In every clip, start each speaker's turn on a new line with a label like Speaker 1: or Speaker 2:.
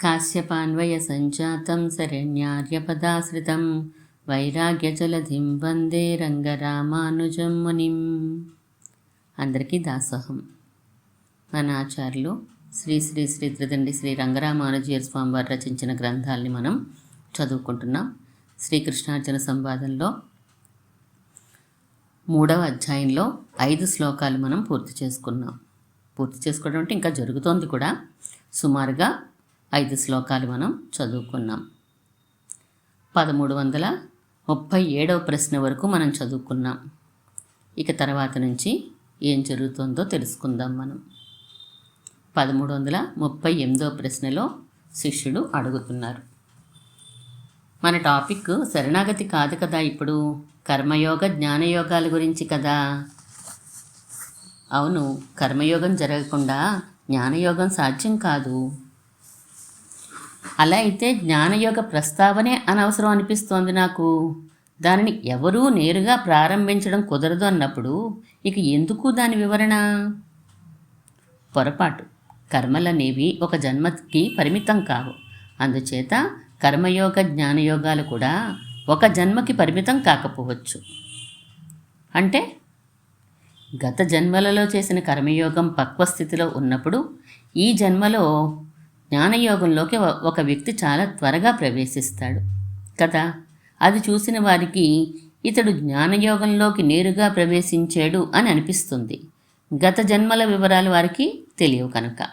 Speaker 1: కాశ్యపాన్వయ సంజాతం శరణ్యార్యపదాశ్రితం వైరాగ్యజలధిం వందే రంగరామానుజం మునిం అందరికీ దాసోహం. మన ఆచార్యులు శ్రీ శ్రీ శ్రీ త్రిదండి శ్రీ రంగరామానుజీయ స్వామి వారు రచించిన గ్రంథాలని మనం చదువుకుంటున్నాం. శ్రీకృష్ణార్జున సంవాదంలో మూడవ అధ్యాయంలో ఐదు శ్లోకాలు మనం పూర్తి చేసుకున్నాం. పూర్తి చేసుకోవడం అంటే ఇంకా జరుగుతోంది కూడా. సుమారుగా ఐదు శ్లోకాలు మనం చదువుకున్నాం. పదమూడు వందల ముప్పై ఏడవ ప్రశ్న వరకు మనం చదువుకున్నాం. ఇక తర్వాత నుంచి ఏం జరుగుతుందో తెలుసుకుందాం మనం. పదమూడు వందల ముప్పై ఎనిమిదవ ప్రశ్నలో శిష్యుడు అడుగుతున్నారు. మన టాపిక్ శరణాగతి కాదు కదా ఇప్పుడు? కర్మయోగ జ్ఞానయోగాల గురించి కదా? అవును కర్మయోగం జరగకుండా జ్ఞానయోగం సాధ్యం కాదు. అలా అయితే జ్ఞానయోగ ప్రస్తావనే అనవసరం అనిపిస్తోంది నాకు. దానిని ఎవరూ నేరుగా ప్రారంభించడం కుదరదు అన్నప్పుడు ఇక ఎందుకు దాని వివరణ? పొరపాటు. కర్మలనేవి ఒక జన్మకి పరిమితం కావు. అందుచేత కర్మయోగ జ్ఞానయోగాలు కూడా ఒక జన్మకి పరిమితం కాకపోవచ్చు. అంటే గత జన్మలలో చేసిన కర్మయోగం పక్వ స్థితిలో ఉన్నప్పుడు ఈ జన్మలో జ్ఞానయోగంలోకి ఒక వ్యక్తి చాలా త్వరగా ప్రవేశిస్తాడు. కదా? అది చూసిన వారికి ఇతడు జ్ఞానయోగంలోకి నేరుగా ప్రవేశించాడు అని అనిపిస్తుంది. గత జన్మల వివరాలు వారికి తెలియవు కనుక.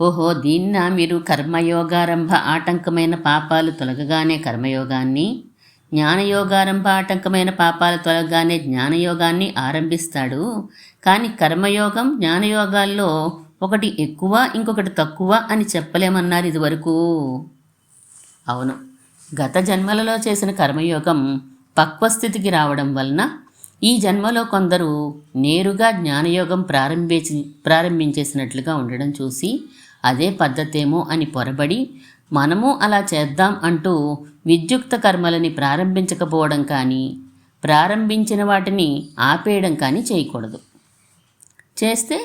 Speaker 1: ఓహో దీన్న మీరు కర్మయోగారంభ ఆటంకమైన పాపాలు తొలగగానే కర్మయోగాన్ని జ్ఞానయోగారంభ ఆటంకమైన పాపాలు తొలగగానే జ్ఞానయోగాన్ని ఆరంభిస్తాడు. కానీ కర్మయోగం జ్ఞానయోగాల్లో ఒకటి ఎక్కువ ఇంకొకటి తక్కువ అని చెప్పలేమన్నారు ఇదివరకు. అవును. గత జన్మలలో చేసిన కర్మయోగం పక్వస్థితికి రావడం వలన ఈ జన్మలో కొందరు నేరుగా జ్ఞానయోగం ప్రారంభించి ప్రారంభించేసినట్లుగా ఉండడం చూసి అదే పద్ధతేమో అని పొరబడి మనము అలా చేద్దాం అంటూ విద్యుక్త కర్మలని ప్రారంభించకపోవడం కానీ ప్రారంభించిన వాటిని ఆపేయడం కానీ చేయకూడదు. చేస్తే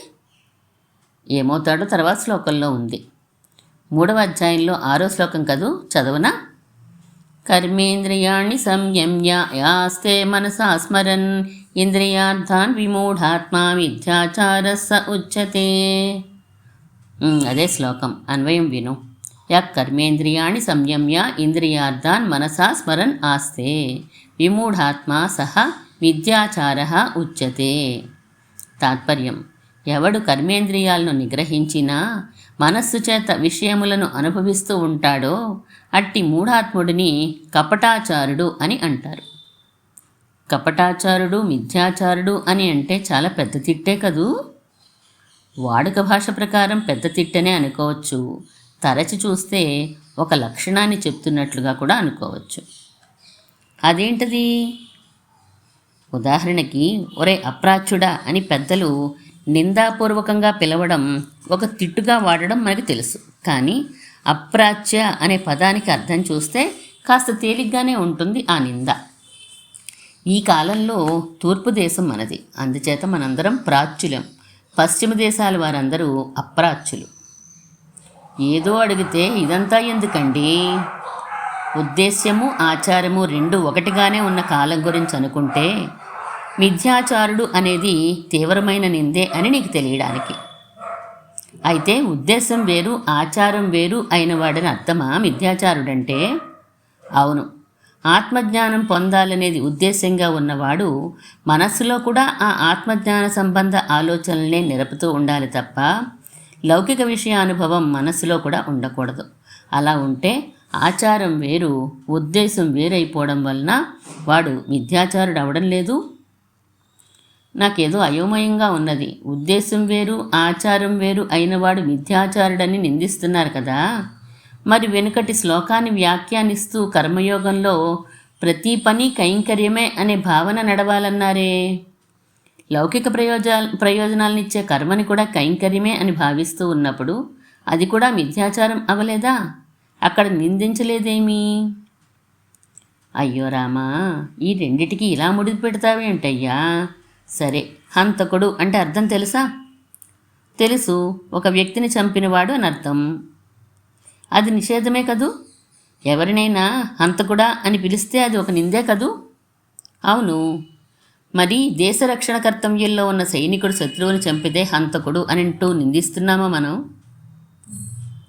Speaker 1: ఏమవుతాడో తర్వాత శ్లోకంలో ఉంది. మూడవ అధ్యాయంలో ఆరో శ్లోకం కదూ? చదవనా? కర్మేంద్రియాణి సంయమ్య యాస్తే మనసా స్మరన్ ఇంద్రియార్థాన్ విమూఢాత్మా మిథ్యాచార స ఉచ్యతే. అదే శ్లోకం. అన్వయం విను. యా కర్మేంద్రియాణి సంయమ్య ఇంద్రియార్థాన్ మనసా స్మరన్ ఆస్తే విమూఢాత్మా సహ మిథ్యాచార ఉచ్యతే. తాత్పర్యం. ఎవడు కర్మేంద్రియాలను నిగ్రహించినా మనస్సు చేత విషయములను అనుభవిస్తూ ఉంటాడో అట్టి మూఢాత్ముడిని కపటాచారుడు అని అంటారు. కపటాచారుడు మిథ్యాచారుడు అని అంటే చాలా పెద్ద తిట్టే కదూ? వాడుక భాష ప్రకారం పెద్ద తిట్టనే అనుకోవచ్చు. తరచి చూస్తే ఒక లక్షణాన్ని చెప్తున్నట్లుగా కూడా అనుకోవచ్చు. అదేంటది? ఉదాహరణకి ఒరే అప్రాచ్యుడా అని పెద్దలు నిందాపూర్వకంగా పిలవడం ఒక తిట్టుగా వాడడం మనకి తెలుసు. కానీ అప్రాచ్య అనే పదానికి అర్థం చూస్తే కాస్త తేలిగ్గానే ఉంటుంది ఆ నింద. ఈ కాలంలో తూర్పు దేశం మనది. అందుచేత మనందరం ప్రాచ్యులం. పశ్చిమ దేశాల వారందరూ అప్రాచ్యులు. ఏదో అడిగితే ఇదంతా ఎందుకండి? ఉద్దేశ్యము ఆచారము రెండు ఒకటిగానే ఉన్న కాలం గురించి అనుకుంటే మిథ్యాచారుడు అనేది తీవ్రమైన నిందే అని నీకు తెలియడానికి. అయితే ఉద్దేశం వేరు ఆచారం వేరు అయిన వాడని అర్థమా మిథ్యాచారుడంటే? అవును. ఆత్మజ్ఞానం పొందాలనేది ఉద్దేశంగా ఉన్నవాడు మనస్సులో కూడా ఆ ఆత్మజ్ఞాన సంబంధ ఆలోచనలనే నిరపుతూ ఉండాలి తప్ప లౌకిక విషయానుభవం మనస్సులో కూడా ఉండకూడదు. అలా ఉంటే ఆచారం వేరు ఉద్దేశం వేరైపోవడం వలన వాడు మిథ్యాచారుడు అవడం లేదు నాకేదో అయోమయంగా ఉన్నది. ఉద్దేశం వేరు ఆచారం వేరు అయినవాడు మిథ్యాచారుడని నిందిస్తున్నారు కదా. మరి వెనుకటి శ్లోకాన్ని వ్యాఖ్యానిస్తూ కర్మయోగంలో ప్రతి పని కైంకర్యమే అనే భావన నడవాలన్నారే? లౌకిక ప్రయోజా ప్రయోజనాలనిచ్చే కర్మని కూడా కైంకర్యమే అని భావిస్తూ ఉన్నప్పుడు అది కూడా మిథ్యాచారం అవలేదా? అక్కడ నిందించలేదేమీ? అయ్యో రామా ఈ రెండిటికి ఇలా ముడిపెడతావేంటయ్యా? సరే. హంతకుడు అంటే అర్థం తెలుసా? తెలుసు. ఒక వ్యక్తిని చంపినవాడు అని అర్థం. అది నిషేధమే కదూ? ఎవరినైనా హంతకుడా అని పిలిస్తే అది ఒక నిందే కదూ? అవును. మరి దేశ రక్షణ కర్తవ్యంలో ఉన్న సైనికుడు శత్రువుని చంపితే హంతకుడు అని అంటూ నిందిస్తున్నామా మనం?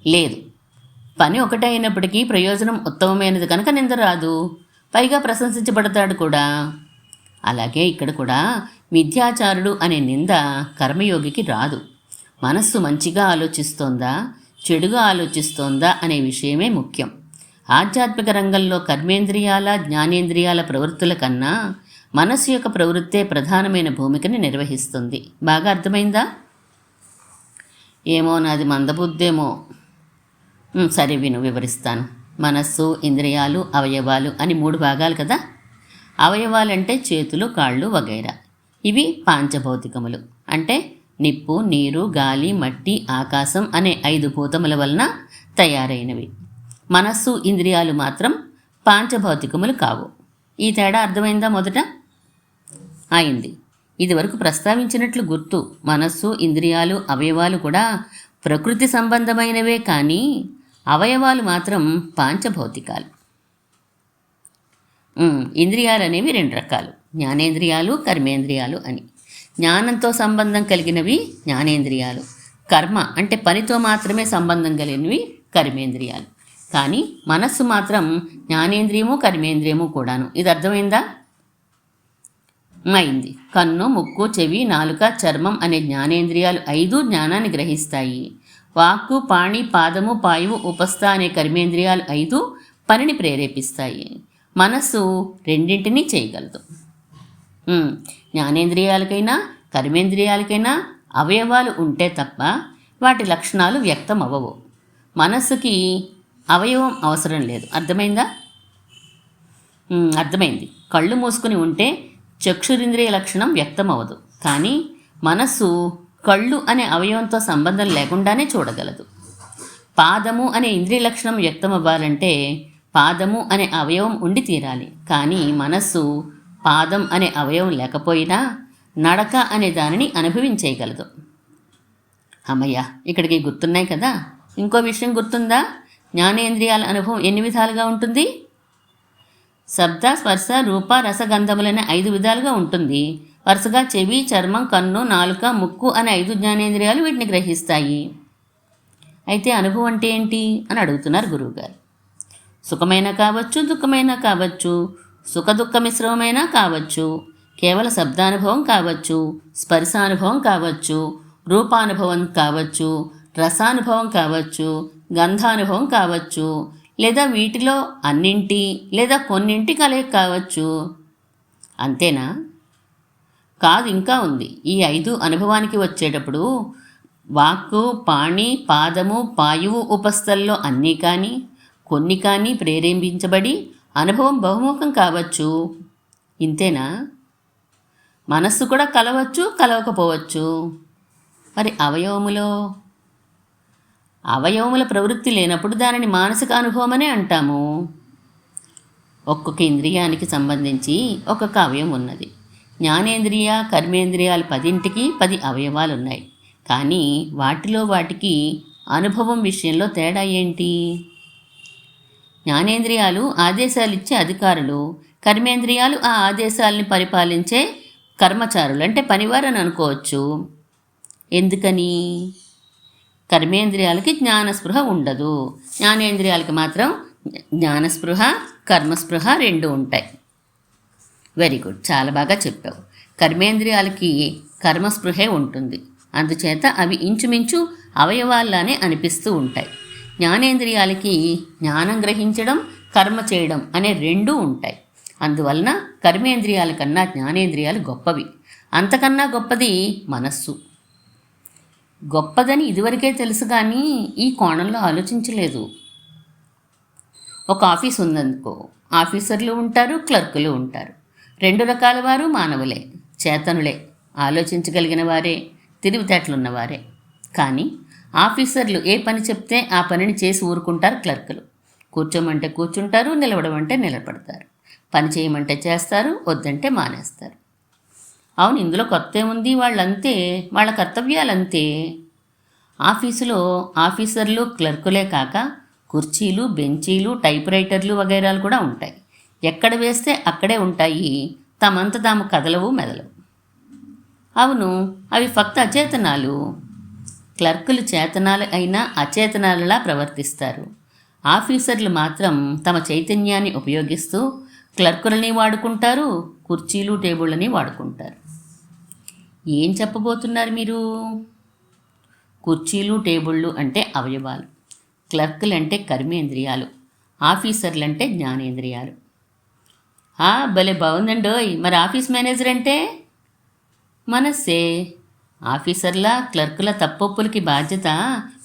Speaker 1: లేదు. పని ఒకటే అయినప్పటికీ ప్రయోజనం ఉత్తమమైనది కనుక నింద రాదు. పైగా ప్రశంసించబడతాడు కూడా. అలాగే ఇక్కడ కూడా మిథ్యాచారుడు అనే నింద కర్మయోగికి రాదు. మనస్సు మంచిగా ఆలోచిస్తోందా? చెడుగా ఆలోచిస్తోందా అనే విషయమే ముఖ్యం. ఆధ్యాత్మిక రంగంలో కర్మేంద్రియాల జ్ఞానేంద్రియాల ప్రవృత్తుల కన్నా మనస్సు యొక్క ప్రవృత్తే ప్రధానమైన భూమికని నిర్వహిస్తుంది. బాగా అర్థమైందా? ఏమో నాది మందబుద్ధేమో. సరే విను వివరిస్తాను. మనస్సు ఇంద్రియాలు అవయవాలు అని మూడు భాగాలు కదా? అవయవాలంటే చేతులు కాళ్ళు వగైరా. ఇవి పాంచభౌతికములు. అంటే నిప్పు నీరు గాలి మట్టి ఆకాశం అనే ఐదు భూతముల వలన తయారైనవి. మనస్సు ఇంద్రియాలు మాత్రం పాంచభౌతికములు కావు. ఈ తేడా అర్థమైందా మొదట? అయింది. ఇదివరకు ప్రస్తావించినట్లు గుర్తు మనస్సు ఇంద్రియాలు అవయవాలు కూడా ప్రకృతి సంబంధమైనవే కానీ అవయవాలు మాత్రం పాంచభౌతికాలు. ఇంద్రియాలు అనేవి రెండు రకాలు. జ్ఞానేంద్రియాలు కర్మేంద్రియాలు అని. జ్ఞానంతో సంబంధం కలిగినవి జ్ఞానేంద్రియాలు. కర్మ అంటే పనితో మాత్రమే సంబంధం కలిగినవి కర్మేంద్రియాలు. కానీ మనస్సు మాత్రం జ్ఞానేంద్రియము కర్మేంద్రియము కూడాను. ఇది అర్థమైందా? అయింది కన్ను ముక్కు చెవి నాలుక చర్మం అనే జ్ఞానేంద్రియాలు ఐదు జ్ఞానాన్ని గ్రహిస్తాయి. వాక్కు పాణి పాదము పాయువు ఉపస్థ అనే కర్మేంద్రియాలు ఐదు పనిని ప్రేరేపిస్తాయి. మనస్సు రెండింటినీ చేయగలదు. జ్ఞానేంద్రియాలకైనా కర్మేంద్రియాలకైనా అవయవాలు ఉంటే తప్ప వాటి లక్షణాలు వ్యక్తం అవ్వవు మనస్సుకి అవయవం అవసరం లేదు. అర్థమైందా? అర్థమైంది. కళ్ళు మూసుకుని ఉంటే చక్షురింద్రియ లక్షణం వ్యక్తం అవ్వదు కానీ మనస్సు కళ్ళు అనే అవయవంతో సంబంధం లేకుండానే చూడగలదు. పాదము అనే ఇంద్రియ లక్షణం వ్యక్తం అవ్వాలంటే పాదము అనే అవయవం ఉండి తీరాలి. కానీ మనస్సు పాదం అనే అవయవం లేకపోయినా నడక అనే దానిని అనుభవించేయగలదు. అమ్మయ్య ఇక్కడికి గుర్తున్నాయి కదా? ఇంకో విషయం గుర్తుందా? జ్ఞానేంద్రియాల అనుభవం ఎన్ని విధాలుగా ఉంటుంది? శబ్ద స్పర్శ రూప రసగంధములనే ఐదు విధాలుగా ఉంటుంది. వరుసగా చెవి చర్మం కన్ను నాలుక ముక్కు అనే ఐదు జ్ఞానేంద్రియాలు వీటిని గ్రహిస్తాయి. అయితే అనుభవం అంటే ఏంటి? అని అడుగుతున్నారు గురువుగారు. సుఖమైన కావచ్చు దుఃఖమైన కావచ్చు సుఖ దుఃఖ మిశ్రమమైనా కావచ్చు కేవల శబ్దానుభవం కావచ్చు స్పర్శానుభవం కావచ్చు రూపానుభవం కావచ్చు రసానుభవం కావచ్చు గంధానుభవం కావచ్చు లేదా వీటిలో అన్నింటి లేదా కొన్నింటి కలయిక కావచ్చు. అంతేనా? కాదు ఇంకా ఉంది. ఈ ఐదు అనుభవానికి వచ్చేటప్పుడు వాక్కు పాణి పాదము పాయువు ఉపస్థల్లో అన్నీ కానీ కొన్ని కానీ ప్రేరేపించబడి అనుభవం బహుముఖం కావచ్చు. ఇంతేనా? మనస్సు కూడా కలవచ్చు కలవకపోవచ్చు. మరి అవయవములో? అవయవముల ప్రవృత్తి లేనప్పుడు దానిని మానసిక అనుభవం అనే అంటాము. ఒక్కొక్క ఇంద్రియానికి సంబంధించి ఒక్కొక్క అవయవం ఉన్నది. జ్ఞానేంద్రియ కర్మేంద్రియాలు పదింటికి పది అవయవాలు ఉన్నాయి కానీ వాటిలో వాటికి అనుభవం విషయంలో తేడా ఏంటి? జ్ఞానేంద్రియాలు ఆదేశాలు ఇచ్చే అధికారులు కర్మేంద్రియాలు ఆ ఆదేశాలని పరిపాలించే కర్మచారులు అంటే పనివారని అనుకోవచ్చు. ఎందుకని? కర్మేంద్రియాలకి జ్ఞానస్పృహ ఉండదు. జ్ఞానేంద్రియాలకి మాత్రం జ్ఞానస్పృహ కర్మస్పృహ రెండు ఉంటాయి. Very good. చాలా బాగా చెప్పావు. కర్మేంద్రియాలకి కర్మస్పృహే ఉంటుంది. అందుచేత అవి ఇంచుమించు అవయవాల్లానే అనిపిస్తూ ఉంటాయి. జ్ఞానేంద్రియాలకి జ్ఞానం గ్రహించడం కర్మ చేయడం అనే రెండూ ఉంటాయి. అందువలన కర్మేంద్రియాల కన్నా జ్ఞానేంద్రియాలు గొప్పవి. అంతకన్నా గొప్పది మనస్సు. గొప్పదని ఇదివరకే తెలుసు కానీ ఈ కోణంలో ఆలోచించలేదు. ఒక ఆఫీస్ ఉందనుకో ఆఫీసర్లు ఉంటారు క్లర్కులు ఉంటారు. రెండు రకాల వారు మానవులే చేతనులే ఆలోచించగలిగిన వారే తెలివితేటలున్నవారే కానీ ఆఫీసర్లు ఏ పని చెప్తే ఆ పనిని చేసి ఊరుకుంటారు క్లర్కులు. కూర్చోమంటే కూర్చుంటారు నిలబడమంటే నిలబడతారు. పని చేయమంటే చేస్తారు వద్దంటే మానేస్తారు. అవును ఇందులో కొత్త ఏముంది? వాళ్ళంతే వాళ్ళ కర్తవ్యాలంతే. ఆఫీసులో ఆఫీసర్లు క్లర్కులే కాక కుర్చీలు బెంచీలు టైప్ రైటర్లు వగైరాలు కూడా ఉంటాయి. ఎక్కడ వేస్తే అక్కడే ఉంటాయి. తమంత తాము కదలవు మెదలవు. అవును అవి ఫక్త అచేతనాలు. క్లర్కులు చేతనాలు అయినా అచేతనాలలా ప్రవర్తిస్తారు. ఆఫీసర్లు మాత్రం తమ చైతన్యాన్ని ఉపయోగిస్తూ క్లర్కులని వాడుకుంటారు కుర్చీలు టేబుళ్ళని వాడుకుంటారు. ఏం చెప్పబోతున్నారు మీరు? కుర్చీలు టేబుళ్ళు అంటే అవయవాలు. క్లర్కులు అంటే కర్మేంద్రియాలు ఆఫీసర్లు అంటే జ్ఞానేంద్రియాలు భలే బాగుందండోయ్. మరి ఆఫీస్ మేనేజర్ అంటే? మనస్సే. ఆఫీసర్ల క్లర్కుల తప్పొప్పులకి బాధ్యత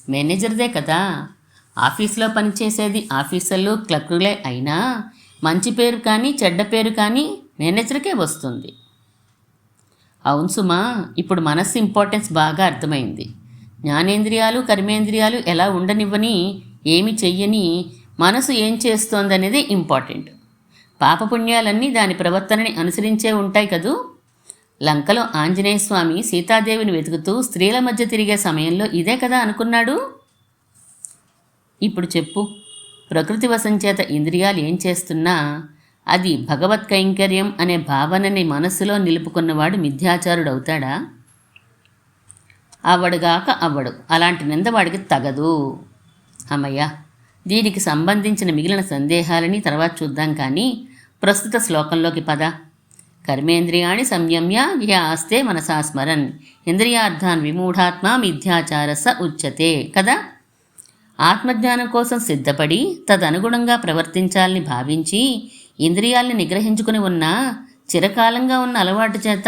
Speaker 1: మేనేజర్దే కదా. ఆఫీస్లో పనిచేసేది ఆఫీసర్లు క్లర్కులే అయినా మంచి పేరు కానీ చెడ్డ పేరు కానీ మేనేజర్కే వస్తుంది. అవును సుమా ఇప్పుడు మనస్సు ఇంపార్టెన్స్ బాగా అర్థమైంది. జ్ఞానేంద్రియాలు కర్మేంద్రియాలు ఎలా ఉండనివ్వని ఏమి చెయ్యని మనసు ఏం చేస్తోందనేది ఇంపార్టెంట్. పాపపుణ్యాలన్నీ దాని ప్రవర్తనని అనుసరించే ఉంటాయి కదూ? లంకలో ఆంజనేయ స్వామి సీతాదేవిని వెతుకుతూ స్త్రీల మధ్య తిరిగే సమయంలో ఇదే కదా అనుకున్నాడు? ఇప్పుడు చెప్పు. ప్రకృతి వశంచేత ఇంద్రియాలు ఏం చేస్తున్నా అది భగవత్ కైంకర్యం అనే భావనని మనస్సులో నిలుపుకున్నవాడు మిథ్యాచారుడు అవుతాడా అవడుగాక అవ్వడు అలాంటి నిందవాడికి తగదు. అమ్మయ్య దీనికి సంబంధించిన మిగిలిన సందేహాలని తర్వాత చూద్దాం కానీ ప్రస్తుత శ్లోకంలోకి పద. కర్మేంద్రియాణి సంయమ్య యా ఆస్తే మనసా స్మరన్. ఇంద్రియార్థాన్ విమూఢాత్మ మిథ్యాచారస ఉచ్యతే కదా? ఆత్మజ్ఞానం కోసం సిద్ధపడి తదనుగుణంగా ప్రవర్తించాలని భావించి ఇంద్రియాల్ని నిగ్రహించుకుని ఉన్న చిరకాలంగా ఉన్న అలవాటు చేత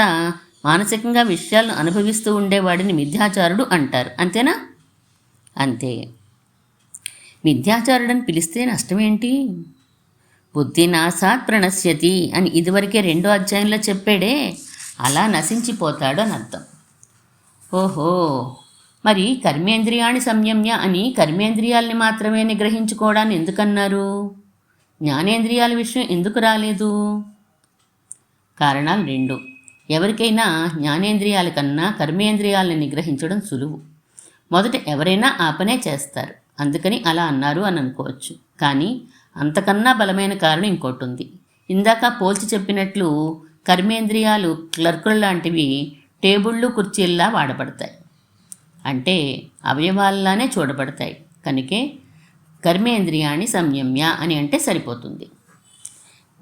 Speaker 1: మానసికంగా విషయాలను అనుభవిస్తూ ఉండేవాడిని మిథ్యాచారుడు అంటారు. అంతేనా? అంతే. మిథ్యాచారుడని పిలిస్తే నష్టమేంటి? బుద్ధి నాసాత్ ప్రణశ్యతి అని ఇదివరకే రెండో అధ్యాయంలో చెప్పాడే అలా నశించిపోతాడు అని అర్థం. ఓహో మరి కర్మేంద్రియాణి సంయమ్య అని కర్మేంద్రియాల్ని మాత్రమే నిగ్రహించుకోవడాన్ని ఎందుకన్నారు? జ్ఞానేంద్రియాల విషయం ఎందుకు రాలేదు? కారణాలు రెండు. ఎవరికైనా జ్ఞానేంద్రియాల కన్నా కర్మేంద్రియాలను నిగ్రహించడం సులువు. మొదట ఎవరైనా ఆ పనే చేస్తారు. అందుకని అలా అన్నారు అని అనుకోవచ్చు. కానీ అంతకన్నా బలమైన కారణం ఇంకోటి ఉంది ఇందాక పోల్చి చెప్పినట్లు కర్మేంద్రియాలు క్లర్కుల లాంటివి టేబుళ్ళు కుర్చీల్లా వాడబడతాయి. అంటే అవయవాల్లానే చూడబడతాయి. కనుకే కర్మేంద్రియాన్ని సంయమ్య అని అంటే సరిపోతుంది.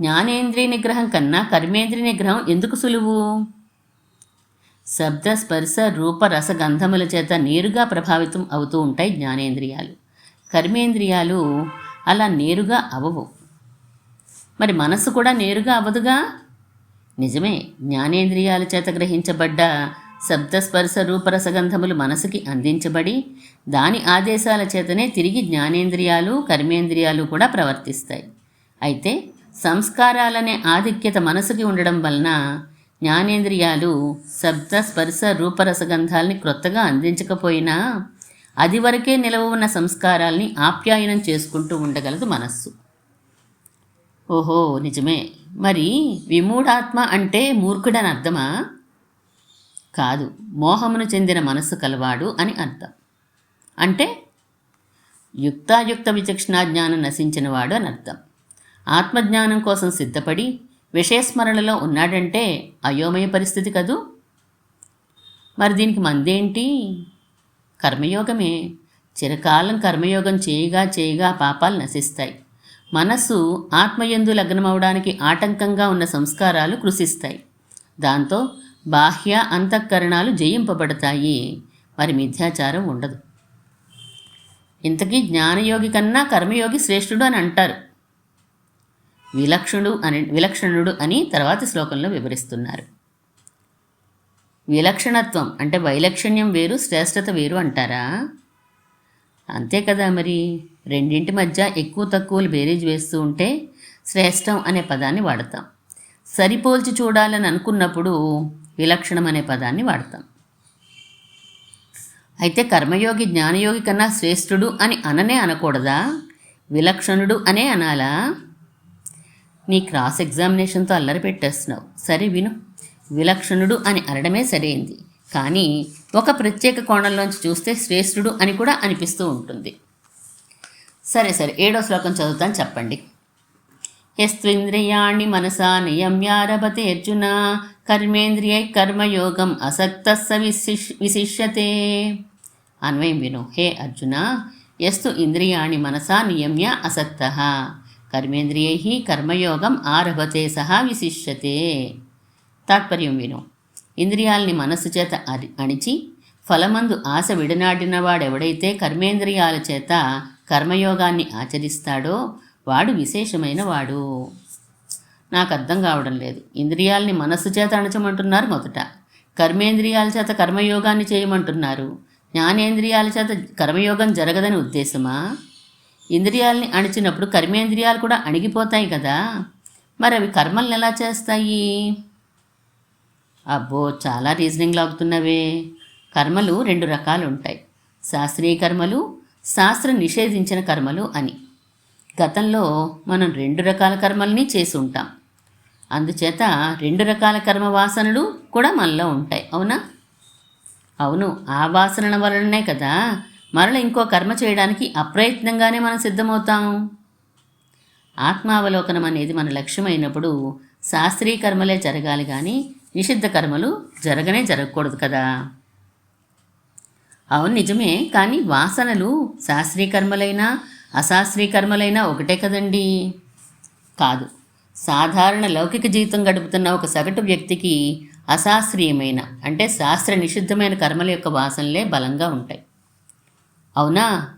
Speaker 1: జ్ఞానేంద్రియ నిగ్రహం కన్నా కర్మేంద్రియ నిగ్రహం ఎందుకు సులువు? శబ్ద స్పర్శ రూప రస గంధముల చేత నేరుగా ప్రభావితం అవుతూ ఉంటాయి జ్ఞానేంద్రియాలు. కర్మేంద్రియాలు అలా నేరుగా అవవు. మరి మనసు కూడా నేరుగా అవదుగా? నిజమే జ్ఞానేంద్రియాల చేత గ్రహించబడ్డ శబ్దస్పర్శ రూపరసగంధములు మనసుకి అందించబడి దాని ఆదేశాల చేతనే తిరిగి జ్ఞానేంద్రియాలు కర్మేంద్రియాలు కూడా ప్రవర్తిస్తాయి. అయితే సంస్కారాలనే ఆధిక్యత మనసుకి ఉండడం వలన జ్ఞానేంద్రియాలు శబ్ద స్పర్శ రూపరసగంధాలని క్రొత్తగా అందించకపోయినా అది వరకే నిలవ ఉన్న సంస్కారాల్ని ఆప్యాయనం చేసుకుంటూ ఉండగలదు మనస్సు. ఓహో నిజమే. మరి విమూఢాత్మ అంటే మూర్ఖుడని అర్థమా? కాదు మోహమును చెందిన మనస్సు కలవాడు అని అర్థం. అంటే యుక్తాయుక్త విచక్షణా జ్ఞానం నశించినవాడు అని అర్థం. ఆత్మజ్ఞానం కోసం సిద్ధపడి విషయస్మరణలో ఉన్నాడంటే అయోమయ పరిస్థితి కదూ? మరి దీనికి మందేంటి? కర్మయోగమే. చిరకాలం కర్మయోగం చేయగా చేయగా పాపాలు నశిస్తాయి. మనస్సు ఆత్మయందు లగ్నమవడానికి ఆటంకంగా ఉన్న సంస్కారాలు కృషిస్తాయి. దాంతో బాహ్య అంతఃకరణాలు జయింపబడతాయి. మరి మిథ్యాచారం ఉండదు. ఇంతకీ జ్ఞానయోగి కన్నా కర్మయోగి శ్రేష్ఠుడు అని అంటారు. విలక్షణుడు అని విలక్షణుడు అని తర్వాత శ్లోకంలో వివరిస్తున్నారు. విలక్షణత్వం అంటే వైలక్షణ్యం వేరు శ్రేష్టత వేరు అంటారా? అంతే కదా మరి. రెండింటి మధ్య ఎక్కువ తక్కువలు బేరీజ్ వేస్తూ ఉంటే శ్రేష్టం అనే పదాన్ని వాడతాం. సరిపోల్చి చూడాలని అనుకున్నప్పుడు విలక్షణం అనే పదాన్ని వాడతాం. అయితే కర్మయోగి జ్ఞానయోగి కన్నా శ్రేష్ఠుడు అని అననే అనకూడదా? విలక్షణుడు అనే అనాలా? నీ క్రాస్ ఎగ్జామినేషన్తో అల్లరి పెట్టేస్తున్నావు. సరే విను. విలక్షణుడు అని అనడమే సరైంది. కానీ ఒక ప్రత్యేక కోణంలోంచి చూస్తే శ్రేష్ఠుడు అని కూడా అనిపిస్తూ ఉంటుంది. సరే సరే ఏడో శ్లోకం చదువుతాను చెప్పండి. యస్త్వింద్రియాణి మనసా నియమ్యారభతే అర్జున కర్మేంద్రియై కర్మయోగం అసక్త స విశిష్ విశిష్యతే. అన్వయం విను. హే అర్జున యస్తు ఇంద్రియాణి మనసా నియమ్య అసక్త కర్మేంద్రియై కర్మయోగం ఆరభతే సహా విశిష్యతే. తాత్పర్యం విను. ఇంద్రియాల్ని మనస్సు చేత అణిచి ఫలమందు ఆశ విడనాడినవాడెవడైతే కర్మేంద్రియాల చేత కర్మయోగాన్ని ఆచరిస్తాడో వాడు విశేషమైన వాడు. నాకు అర్థం కావడం లేదు. ఇంద్రియాల్ని మనస్సు చేత అణచమంటున్నారు మొదట. కర్మేంద్రియాల చేత కర్మయోగాన్ని చేయమంటున్నారు. జ్ఞానేంద్రియాల చేత కర్మయోగం జరగదని ఉద్దేశమా? ఇంద్రియాల్ని అణిచినప్పుడు కర్మేంద్రియాలు కూడా అణిగిపోతాయి కదా. మరి అవి కర్మల్ని ఎలా చేస్తాయి? అబ్బో చాలా రీజనింగ్ లాగుతున్నవే కర్మలు రెండు రకాలు ఉంటాయి శాస్త్రీయ కర్మలు శాస్త్ర నిషేధించిన కర్మలు అని. గతంలో మనం రెండు రకాల కర్మల్ని చేసి ఉంటాం అందుచేత రెండు రకాల కర్మ వాసనలు కూడా మనలో ఉంటాయి. అవునా? అవును. ఆ వాసనల వలననే కదా మరల ఇంకో కర్మ చేయడానికి అప్రయత్నంగానే మనం సిద్ధమవుతాం. ఆత్మావలోకనం అనేది మన లక్ష్యమైనప్పుడు శాస్త్రీయ కర్మలే జరగాలి కానీ నిషిద్ధ కర్మలు జరగనే జరగకూడదు కదా? అవును నిజమే. కానీ వాసనలు శాస్త్రీయ కర్మలైనా అశాస్త్రీయ కర్మలైనా ఒకటే కదండి. కాదు. సాధారణ లౌకిక జీవితం గడుపుతున్న ఒక సగటు వ్యక్తికి అశాస్త్రీయమైన అంటే శాస్త్ర నిషిద్ధమైన కర్మల యొక్క వాసనలే బలంగా ఉంటాయి. అవునా?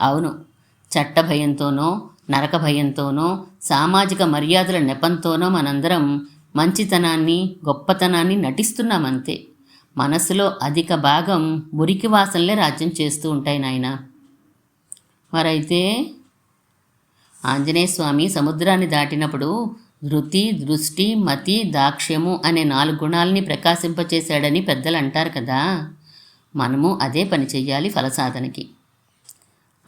Speaker 1: అవును. చట్ట భయంతోనో నరక భయంతోనో సామాజిక మర్యాదల నెపంతోనో మనందరం మంచితనాన్ని గొప్పతనాన్ని నటిస్తున్నామంతే. మనసులో అధిక భాగం మురికి వాసనలే రాజ్యం చేస్తూ ఉంటాయి నాయన. మరైతే ఆంజనేయ స్వామి సముద్రాన్ని దాటినప్పుడు ధృతి దృష్టి మతి దాక్ష్యము అనే నాలుగు గుణాలని ప్రకాశింపచేశాడని పెద్దలు అంటారు కదా. మనము అదే పని చెయ్యాలి ఫలసాధనకి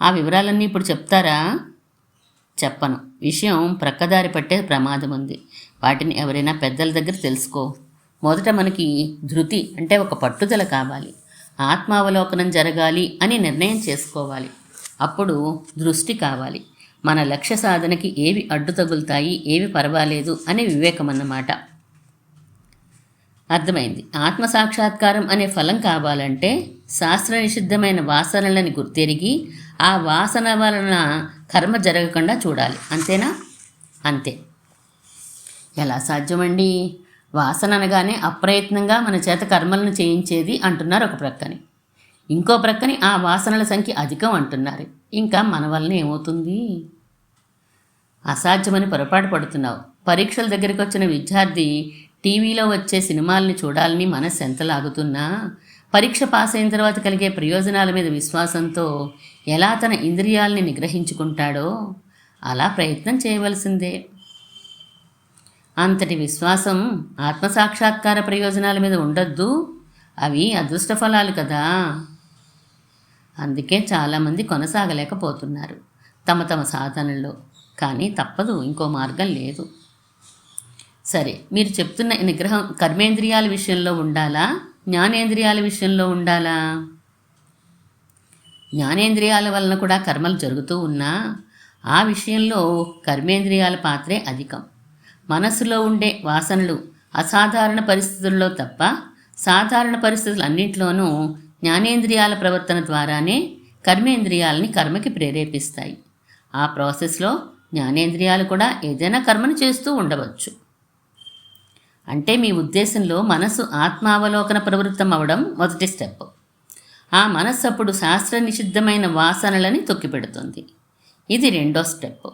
Speaker 1: ఆ వివరాలన్నీ ఇప్పుడు చెప్తారా? చెప్పను. విషయం ప్రక్కదారి పట్టే ప్రమాదం ఉంది వాటిని ఎవరైనా పెద్దల దగ్గర తెలుసుకో. మొదట మనకి ధృతి అంటే ఒక పట్టుదల కావాలి. ఆత్మావలోకనం జరగాలి అని నిర్ణయం చేసుకోవాలి. అప్పుడు దృష్టి కావాలి. మన లక్ష్య సాధనకి ఏవి అడ్డు తగులుతాయి ఏవి పర్వాలేదు అనే వివేకం అన్నమాట. అర్థమైంది. ఆత్మ సాక్షాత్కారం అనే ఫలం కావాలంటే శాస్త్ర నిషిద్ధమైన వాసనలని గుర్తెరిగి ఆ వాసన వలన కర్మ జరగకుండా చూడాలి. అంతేనా? అంతే. ఎలా సాధ్యమండి? వాసన అనగానే అప్రయత్నంగా మన చేత కర్మలను చేయించేది అంటున్నారు ఒక ప్రక్కని. ఇంకో ప్రక్కని ఆ వాసనల సంఖ్య అధికం అంటున్నారు. ఇంకా మన వలన ఏమవుతుంది? అసాధ్యమని పొరపాటు పడుతున్నావు. పరీక్షల దగ్గరికి వచ్చిన విద్యార్థి టీవీలో వచ్చే సినిమాల్ని చూడాలని మనసు ఎంతలాగుతున్నా పరీక్ష పాస్ అయిన తర్వాత కలిగే ప్రయోజనాల మీద విశ్వాసంతో ఎలా తన ఇంద్రియాల్ని నిగ్రహించుకుంటాడో అలా ప్రయత్నం చేయవలసిందే. అంతటి విశ్వాసం ఆత్మసాక్షాత్కార ప్రయోజనాల మీద ఉండొద్దు. అవి అదృష్ట ఫలాలు కదా. అందుకే చాలామంది కొనసాగలేకపోతున్నారు తమ తమ సాధనలో కానీ తప్పదు ఇంకో మార్గం లేదు. సరే మీరు చెప్తున్న నిగ్రహం కర్మేంద్రియాల విషయంలో ఉండాలా? జ్ఞానేంద్రియాల విషయంలో ఉండాలా? జ్ఞానేంద్రియాల వలన కూడా కర్మలు జరుగుతూ ఉన్నా ఆ విషయంలో కర్మేంద్రియాల పాత్రే అధికం. మనస్సులో ఉండే వాసనలు అసాధారణ పరిస్థితుల్లో తప్ప సాధారణ పరిస్థితులన్నింటిలోనూ జ్ఞానేంద్రియాల ప్రవర్తన ద్వారానే కర్మేంద్రియాలని కర్మకి ప్రేరేపిస్తాయి. ఆ ప్రాసెస్లో జ్ఞానేంద్రియాలు కూడా ఏదైనా కర్మను చేస్తూ ఉండవచ్చు. అంటే మీ ఉద్దేశంలో మనసు ఆత్మావలోకన ప్రవృత్తం అవడం మొదటి స్టెప్. ఆ మనస్సు అప్పుడు శాస్త్ర నిషిద్ధమైన వాసనలని తొక్కిపెడుతుంది. ఇది రెండో స్టెప్.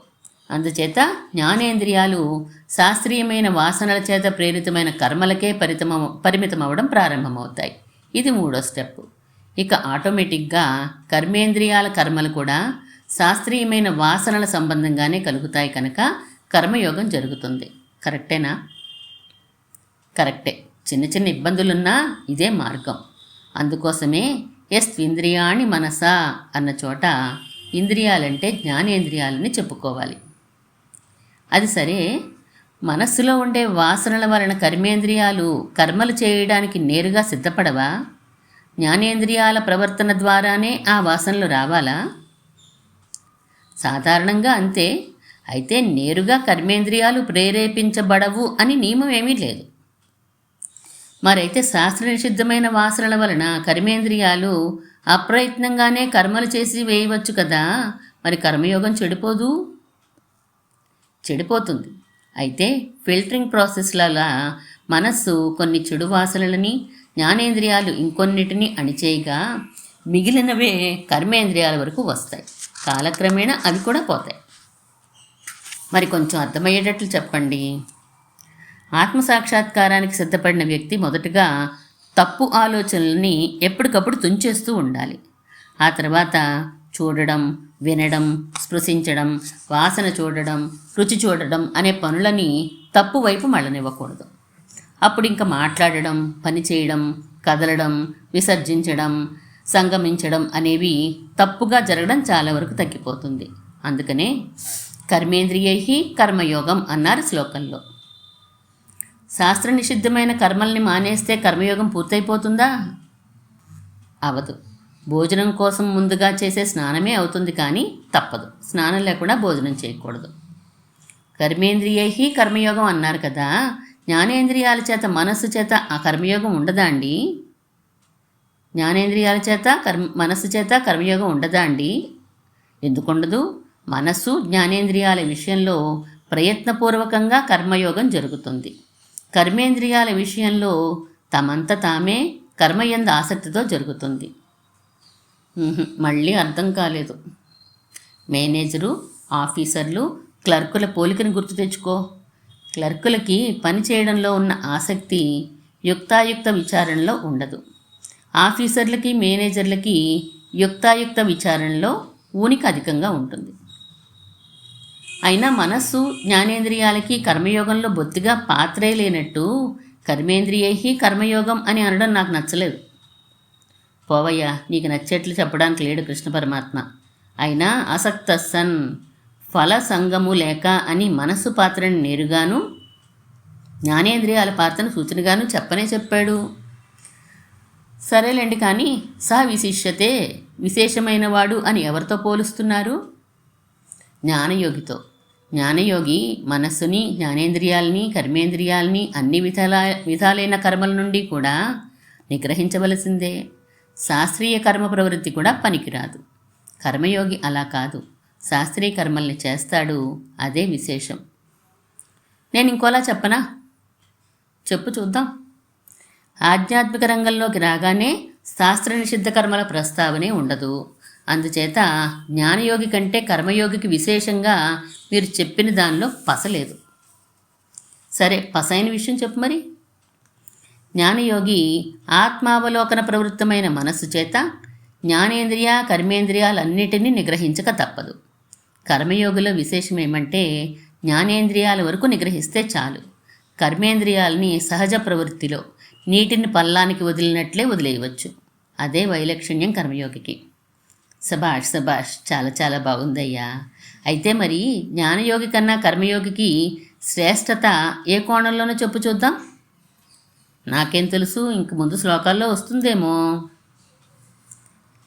Speaker 1: అందుచేత జ్ఞానేంద్రియాలు శాస్త్రీయమైన వాసనల చేత ప్రేరితమైన కర్మలకే పరితమ పరిమితమవడం ప్రారంభమవుతాయి. ఇది మూడో స్టెప్. ఇక ఆటోమేటిక్గా కర్మేంద్రియాల కర్మలు కూడా శాస్త్రీయమైన వాసనల సంబంధంగానే కలుగుతాయి కనుక కర్మయోగం జరుగుతుంది. కరెక్టేనా? కరెక్టే. చిన్న చిన్న ఇబ్బందులున్నా ఇదే మార్గం. అందుకోసమే ఎస్ ఇంద్రియాణి అన్న చోట ఇంద్రియాలంటే జ్ఞానేంద్రియాలని చెప్పుకోవాలి. అది సరే. మనస్సులో ఉండే వాసనల వలన కర్మేంద్రియాలు కర్మలు చేయడానికి నేరుగా సిద్ధపడవా? జ్ఞానేంద్రియాల ప్రవర్తన ద్వారానే ఆ వాసనలు రావాలా? సాధారణంగా అంతే. అయితే నేరుగా కర్మేంద్రియాలు ప్రేరేపించబడవు అని నియమం ఏమీ లేదు. మరైతే శాస్త్ర నిషిద్ధమైన వాసనల వలన కర్మేంద్రియాలు అప్రయత్నంగానే కర్మలు చేసి వేయవచ్చు కదా. మరి కర్మయోగం చెడిపోదు? చెడిపోతుంది. అయితే ఫిల్టరింగ్ ప్రాసెస్లలా మనస్సు కొన్ని చెడు వాసనలని జ్ఞానేంద్రియాలు ఇంకొన్నిటిని అణిచేయగా మిగిలినవే కర్మేంద్రియాల వరకు వస్తాయి. కాలక్రమేణా అవి కూడా పోతాయి. మరి కొంచెం అర్థమయ్యేటట్లు చెప్పండి. ఆత్మసాక్షాత్కారానికి సిద్ధపడిన వ్యక్తి మొదటగా తప్పు ఆలోచనల్ని ఎప్పటికప్పుడు తుంచేస్తూ ఉండాలి. ఆ తర్వాత చూడడం వినడం స్పృశించడం వాసన చూడడం రుచి చూడడం అనే పనులని తప్పు వైపు మళ్ళనివ్వకూడదు. అప్పుడు ఇంకా మాట్లాడడం పని చేయడం కదలడం విసర్జించడం సంగమించడం అనేవి తప్పుగా జరగడం చాలా వరకు తగ్గిపోతుంది. అందుకనే కర్మేంద్రియై కర్మయోగం అన్నారు శ్లోకంలో. శాస్త్ర నిషిద్ధమైన కర్మల్ని మానేస్తే కర్మయోగం పూర్తయిపోతుందా? అవదు. భోజనం కోసం ముందుగా చేసే స్నానమే అవుతుంది కానీ తప్పదు. స్నానం లేకుండా భోజనం చేయకూడదు. కర్మేంద్రియై కర్మయోగం అన్నారు కదా. జ్ఞానేంద్రియాల చేత మనస్సు చేత ఆ కర్మయోగం ఉండదా అండి? జ్ఞానేంద్రియాల చేత కర్మ మనస్సు చేత కర్మయోగం ఉండదా అండి? ఎందుకుండదు? మనస్సు జ్ఞానేంద్రియాల విషయంలో ప్రయత్నపూర్వకంగా కర్మయోగం జరుగుతుంది. కర్మేంద్రియాల విషయంలో తమంత తామే కర్మయంద ఆసక్తితో జరుగుతుంది. మళ్ళీ అర్థం కాలేదు. మేనేజరు ఆఫీసర్లు క్లర్కుల పోలికను గుర్తు తెచ్చుకో. క్లర్కులకి పని చేయడంలో ఉన్న ఆసక్తి యుక్తాయుక్త విచారణలో ఉండదు. ఆఫీసర్లకి మేనేజర్లకి యుక్తాయుక్త విచారణలో ఊనికి అధికంగా ఉంటుంది. అయినా మనస్సు జ్ఞానేంద్రియాలకి కర్మయోగంలో బొత్తిగా పాత్రే లేనట్టు కర్మేంద్రియై కర్మయోగం అని అనడం నాకు నచ్చలేదు. పోవయ్యా నీకు నచ్చేట్లు చెప్పడానికి లేడు కృష్ణ పరమాత్మ. అయినా ఆసక్త సన్ ఫల సంగము లేక అని మనస్సు పాత్రని నేరుగాను జ్ఞానేంద్రియాల పాత్రను సూచనగాను చెప్పనే చెప్పాడు. సరేలేండి కానీ సా విశిష్యతే విశేషమైన వాడు అని ఎవరితో పోలుస్తున్నారు? జ్ఞానయోగితో. జ్ఞానయోగి మనస్సుని జ్ఞానేంద్రియాలని కర్మేంద్రియాలని అన్ని విధాల విధాలైన కర్మల నుండి కూడా నిగ్రహించవలసిందే. శాస్త్రీయ కర్మ ప్రవృత్తి కూడా పనికిరాదు. కర్మయోగి అలా కాదు. శాస్త్రీయ కర్మల్ని చేస్తాడు. అదే విశేషం. నేను ఇంకోలా చెప్పనా? చెప్పు చూద్దాం. ఆధ్యాత్మిక రంగంలోకి రాగానే శాస్త్ర నిషిద్ధ కర్మల ప్రస్తావనే ఉండదు. అందుచేత జ్ఞానయోగి కంటే కర్మయోగికి విశేషంగా మీరు చెప్పిన దానిలో పసలేదు. సరే పసైన విషయం చెప్పు మరి. జ్ఞానయోగి ఆత్మావలోకన ప్రవృత్తమైన మనస్సు చేత జ్ఞానేంద్రియ కర్మేంద్రియాలన్నిటినీ నిగ్రహించక తప్పదు. కర్మయోగిలో విశేషం ఏమంటే జ్ఞానేంద్రియాల వరకు నిగ్రహిస్తే చాలు. కర్మేంద్రియాలని సహజ ప్రవృత్తిలో నీటిని పల్లానికి వదిలినట్లే వదిలేయవచ్చు. అదే వైలక్షణ్యం కర్మయోగికి. సభాష్ సభాష్ చాలా చాలా బాగుందయ్యా. అయితే మరి జ్ఞానయోగి కన్నా కర్మయోగికి శ్రేష్టత ఏ కోణంలోనో చెప్పు చూద్దాం. నాకేం తెలుసు? ఇంక ముందు శ్లోకాల్లో వస్తుందేమో.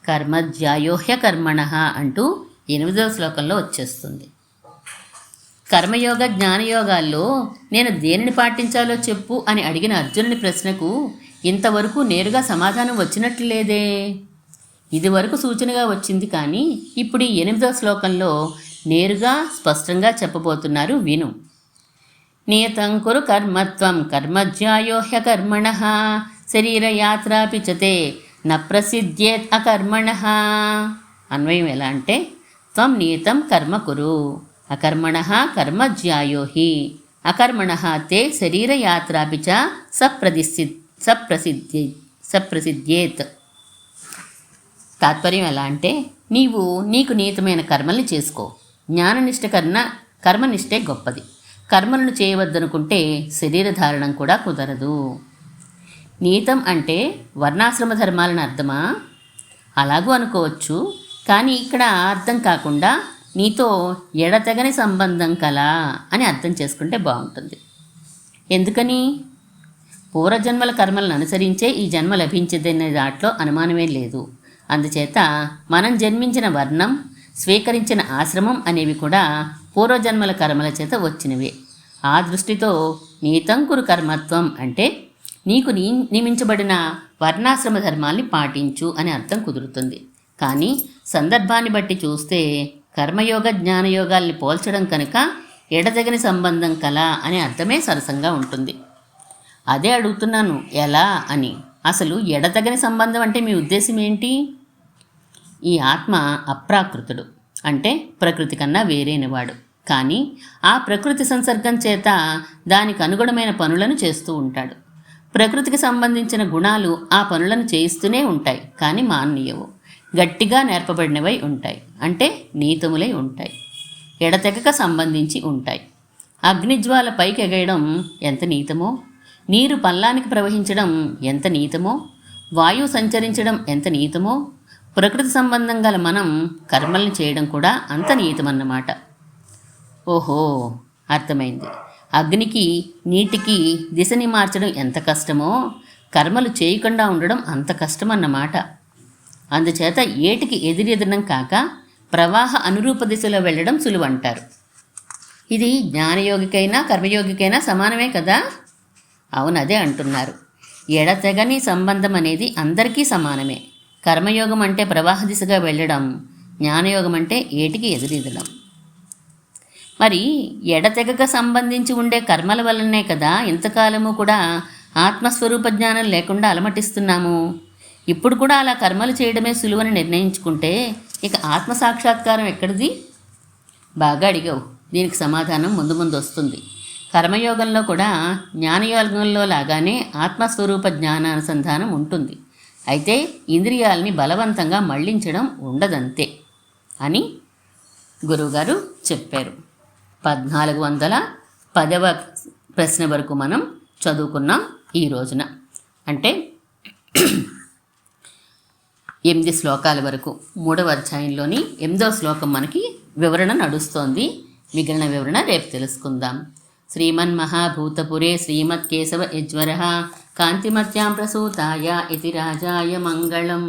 Speaker 1: కర్మజ్యాయోహ్య కర్మణ అంటూ ఎనిమిదవ శ్లోకంలో వచ్చేస్తుంది. కర్మయోగ జ్ఞానయోగాల్లో నేను దేనిని పాటించాలో చెప్పు అని అడిగిన అర్జునుని ప్రశ్నకు ఇంతవరకు నేరుగా సమాధానం వచ్చినట్లు లేదే. ఇదివరకు సూచనగా వచ్చింది కానీ ఇప్పుడు ఈ ఎనిమిదవ శ్లోకంలో నేరుగా స్పష్టంగా చెప్పబోతున్నారు విను. నియతం కురు కర్మత్వం. కర్మజ్యాయో హ్యకర్మణ శరీరయాత్రాపి చతే న ప్రసిద్ధ్యేత్ అకర్మణ. అన్వయం ఎలా అంటే త్వం నియతం కర్మ కురు. అకర్మణ కర్మజ్యాయోహి అకర్మణ తే శరీరయాత్రాపి చ సప్రదిసి సప్రసిద్ధి సప్రసిద్ధ్యేత్. తాత్పర్యం ఎలా అంటే నీవు నీకు నియతమైన కర్మల్ని చేసుకో. జ్ఞాననిష్ట కన్నా కర్మనిష్టే గొప్పది. కర్మలను చేయవద్దనుకుంటే శరీరధారణం కూడా కుదరదు. నీతం అంటే వర్ణాశ్రమ ధర్మాలను అర్థమా? అలాగూ అనుకోవచ్చు. కానీ ఇక్కడ అర్థం కాకుండా నీతో ఎడతెగని సంబంధం కలా అని అర్థం చేసుకుంటే బాగుంటుంది. ఎందుకని? పూర్వజన్మల కర్మలను అనుసరించే ఈ జన్మ లభించదనే దాంట్లో అనుమానమే లేదు. అందుచేత మనం జన్మించిన వర్ణం స్వీకరించిన ఆశ్రమం అనేవి కూడా పూర్వజన్మల కర్మల చేత వచ్చినవే. ఆ దృష్టితో నీతంకురు కర్మత్వం అంటే నీకు నీ నియమించబడిన వర్ణాశ్రమ ధర్మాల్ని పాటించు అని అర్థం కుదురుతుంది. కానీ సందర్భాన్ని బట్టి చూస్తే కర్మయోగ జ్ఞానయోగాల్ని పోల్చడం కనుక ఎడతెగని సంబంధం కల అనే అర్థమే సరసంగా ఉంటుంది. అదే అడుగుతున్నాను ఎలా అని. అసలు ఎడతగని సంబంధం అంటే మీ ఉద్దేశం ఏంటి? ఈ ఆత్మ అప్రాకృతుడు అంటే ప్రకృతి కన్నా వేరైనవాడు. కానీ ఆ ప్రకృతి సంసర్గం చేత దానికి అనుగుణమైన పనులను చేస్తూ ఉంటాడు. ప్రకృతికి సంబంధించిన గుణాలు ఆ పనులను చేయిస్తూనే ఉంటాయి కానీ మాననీయవు. గట్టిగా నేర్పబడినవై ఉంటాయి అంటే నీతములై ఉంటాయి ఎడతెగక సంబంధించి ఉంటాయి. అగ్నిజ్వాల పైకి ఎగయడం ఎంత నీతమో? నీరు పల్లానికి ప్రవహించడం ఎంత నీతమో? వాయువు సంచరించడం ఎంత నీతమో? ప్రకృతి సంబంధం గల మనం కర్మల్ని చేయడం కూడా అంత నీతమన్నమాట. ఓహో అర్థమైంది. అగ్నికి నీటికి దిశని మార్చడం ఎంత కష్టమో కర్మలు చేయకుండా ఉండడం అంత కష్టమన్నమాట. అందుచేత ఏటికి ఎదురెదడం కాక ప్రవాహ అనురూప దిశలో వెళ్ళడం సులువంటారు. ఇది జ్ఞానయోగికైనా కర్మయోగికైనా సమానమే కదా? అవును అదే అంటున్నారు. ఎడతెగని సంబంధం అనేది అందరికీ సమానమే. కర్మయోగం అంటే ప్రవాహ దిశగా వెళ్ళడం జ్ఞానయోగం అంటే ఏటికి ఎదురెదడం మరి ఎడతెగక సంబంధించి ఉండే కర్మల వల్లనే కదా ఇంతకాలము కూడా ఆత్మస్వరూప జ్ఞానం లేకుండా అలమటిస్తున్నాము. ఇప్పుడు కూడా అలా కర్మలు చేయడమే సులువని నిర్ణయించుకుంటే ఇక ఆత్మ సాక్షాత్కారం ఎక్కడిది? బాగా అడిగావు. దీనికి సమాధానం ముందు ముందు వస్తుంది. కర్మయోగంలో కూడా జ్ఞానయోగంలో లాగానే ఆత్మస్వరూప జ్ఞానానుసంధానం ఉంటుంది. అయితే ఇంద్రియాలని బలవంతంగా మళ్ళించడం ఉండదంతే అని గురువుగారు చెప్పారు. పద్నాలుగు వందల పదవ ప్రశ్న వరకు మనం చదువుకున్నాం ఈ రోజున. అంటే ఎనిమిది శ్లోకాల వరకు మూడవ అధ్యాయంలోని ఎనిమిదవ శ్లోకం మనకి వివరణ నడుస్తోంది. మిగిలిన వివరణ రేపు తెలుసుకుందాం. శ్రీమన్ మహాభూతపురే శ్రీమత్ కేశవ యజ్వర కాంతిమత్యాం ప్రసూతాయ ఇతి రాజాయ మంగళం.